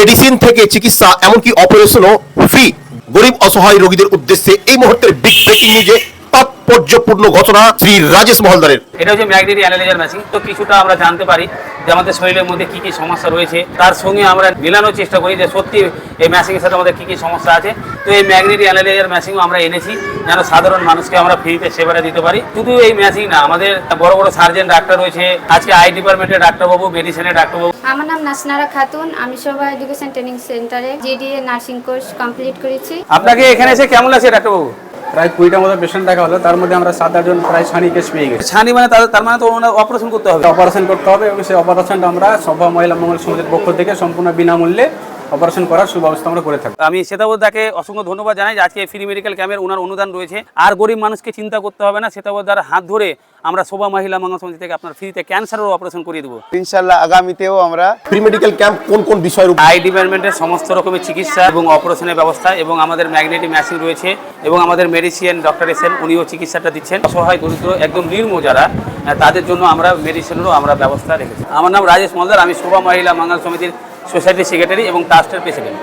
Medicine থেকে চিকিৎসা, এমনকি অপারেশনও ফ্রি। গরিব, অসহায় রোগীদের উদ্দেশ্যে এই মুহূর্তের বিগ ব্রেকিং নিউজে তাৎপর্যপূর্ণ ঘটনা শ্রী রাজেশ মহলদারের। এটা হচ্ছে ম্যাগনেটিক অ্যানালাইজার মেশিন। তো কিছুটা আমরা জানতে পারি যে আমাদের শরীরের মধ্যে কি কি সমস্যা রয়েছে। তার সঙ্গে আমরা মেলানোর চেষ্টা করি যে সত্যি এই মেশিনের সাথে আমাদের কি কি সমস্যা আছে। তো এই ম্যাগনেটিক অ্যানালাইজার মেশিনও আমরা এনেছি যেন সাধারণ মানুষকে আমরা ফ্রিতে সেবাটা দিতে পারি। শুধু এই মেশিন না আমাদের বড় বড় সার্জেন ডাক্তার রয়েছে। আজকে আই ডিপার্টমেন্টের ডাক্তারবাবু মেডিসিনের ডাক্তারবাবু। আমার নাম নাসনারা খাতুন। আমি শোভা এডুকেশন ট্রেনিং সেন্টারে জিডিএ নার্সিং কোর্স কমপ্লিট করেছি। আপনাকে এখানে এসে কেমন লাগছে ডাক্তারবাবু? প্রায় কুড়িটার মতো পেশেন্ট দেখা হলো। তার মধ্যে আমরা সাত আটজন প্রায় ছানি কেস পেয়ে গেছি। ছানি মানে তাদের তার মানে তো ওনার অপারেশন করতে হবে। অপারেশন করতে হবে এবং সেই অপারেশনটা আমরা সভা মহিলা মঙ্গল সমিতির পক্ষ থেকে সম্পূর্ণ বিনামূল্যে অপারেশন করার সুব্যবস্থা আমরা করে থাকি আমি শ্বেতাবদাকে অসংখ্য ধন্যবাদ জানাই যে আজকে ফ্রি মেডিকেল ক্যাম্পের ওনার অনুদান রয়েছে। আর গরিব মানুষকে চিন্তা করতে হবে না শ্বেতাবদার হাত ধরে আমরা শোভা মহিলা মঙ্গল সমিতি থেকে আপনার ফ্রিতে ক্যান্সারের অপারেশন করিয়ে দেবো। ইনশাল্লাহ আগামীতেও আমরা প্রি মেডিকেল ক্যাম্প কোন কোন বিষয়ের আই ডিপার্টমেন্টের সমস্ত রকমের চিকিৎসা এবং অপারেশনের ব্যবস্থা এবং আমাদের ম্যাগনেটিক মেশিন রয়েছে এবং আমাদের মেডিসিয়ান ডক্টর এসেন উনিও চিকিৎসাটা দিচ্ছেন। অসহায় দরিদ্র একদম নির্ম যারা তাদের জন্য আমরা মেডিসিনেরও আমরা ব্যবস্থা রেখেছি। আমার নাম রাজেশ মলদার আমি শোভা মহিলা মঙ্গল সমিতির সোসাইটি সেক্রেটারি এবং ট্রাস্টের প্রেসিডেন্ট।